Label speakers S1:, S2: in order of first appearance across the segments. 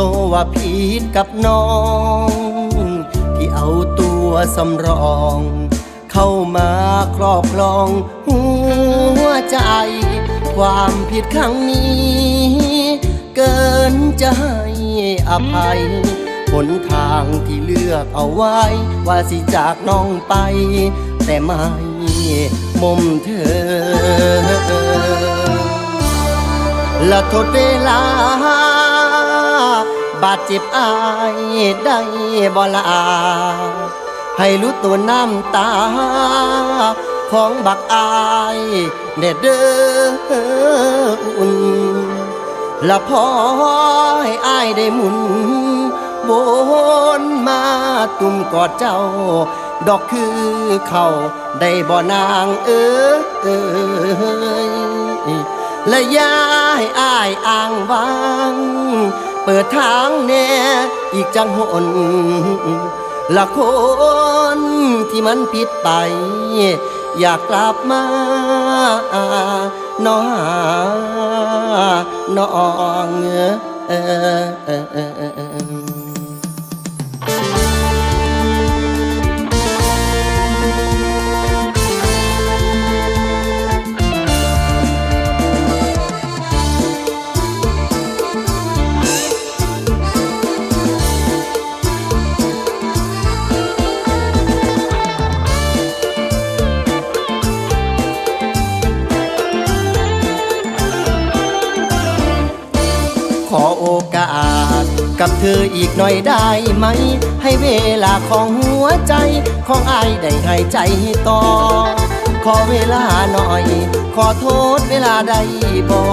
S1: ตว่าผิดกับน้อง ที่เอาตัวสำรอง เข้ามาครอบครอง หัวใจ ความผิดครั้งนี้ เกินจะให้อภัยหนทางที่เลือกเอาไว้ ว่าสิจากน้องไป แต่ไม่มุมเธอ ละโทษเวลา บาดเจ็บอายได้บ่ลาให้รู้ตัวน้ำตา ของบักอายเด็ดเด้ออุ่นละพอให้อายได้หมุนวนมาตุ่มกอดเจ้า ดอกคือเขาได้บ่นางเออเอยและย้ายอายอ้างวาง เปิดทางแน่อีกจังหนละคนที่มันผิดไป อยากกลับมาน้อหน้องเออเออเออเออเออ ขอโอกาส กับเธออีกหน่อยได้ไหม ให้เวลาของหัวใจ ของอายได้ให้ใจต่อ ขอเวลาหน่อย ขอโทษเวลาใดบอ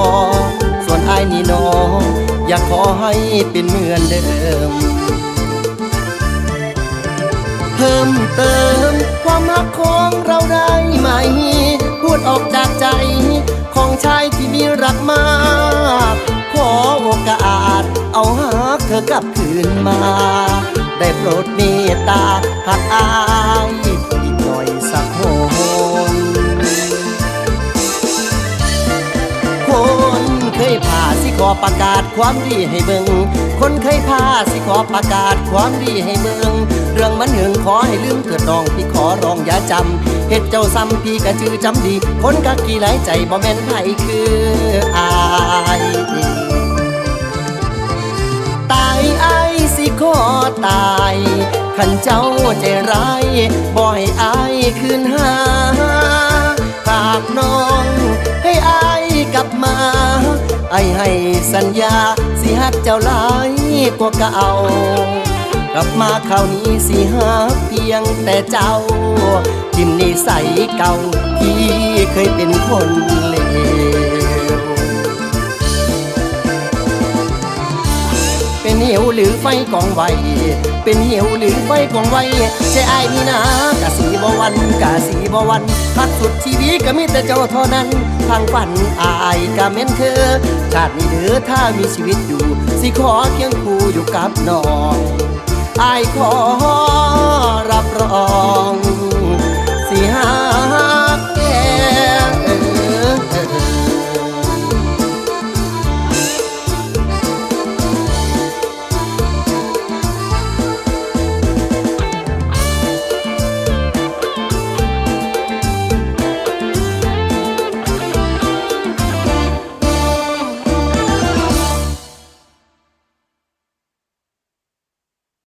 S1: ส่วนอายนี่น้องอยากขอให้เป็นเหมือนเดิม เพิ่มเติมความรักของเราได้ไหม พูดออกจากใจของชาย นมา ได้โปรดเมตตาหักอายอีกหน่อยสักหนคนเคยพาสิขอประกาศความดีให้เบิงคนเคยพาสิขอประกาศความดีให้เบิงเรื่องมันหึงขอให้ลืมเถิดน้องพี่ขอร้องอย่าจำเฮ็ดเจ้าซ้ำพี่ก็จือจำดี คนกักกี่หลายใจบ่แม่นไผคืออาย ตายขันเจ้าใจร้ายบ่ให้อายคืนหาหากน้องให้อายกลับมาไอ้ายให้สัญญาสิฮักเจ้าหลายกว่าเก่ากลับมาคราวนี้สิฮักเพียงแต่เจ้าทิมนิสัยเก่าที่เคยเป็นคนเลว หรือไฟกองไวเป็นเหวหรือไฟกองไวใช่ไอ้นี่นะกะสีบวันกะสีบวันพักสุดชีวิตก็มีแต่เจ้าเท่านั้น ทางฝันอายกะเม่นเธอชาตินี้เด้อถ้ามีชีวิตอยู่ สิขอเคียงคู่อยู่กับน้องอายขอรับรอง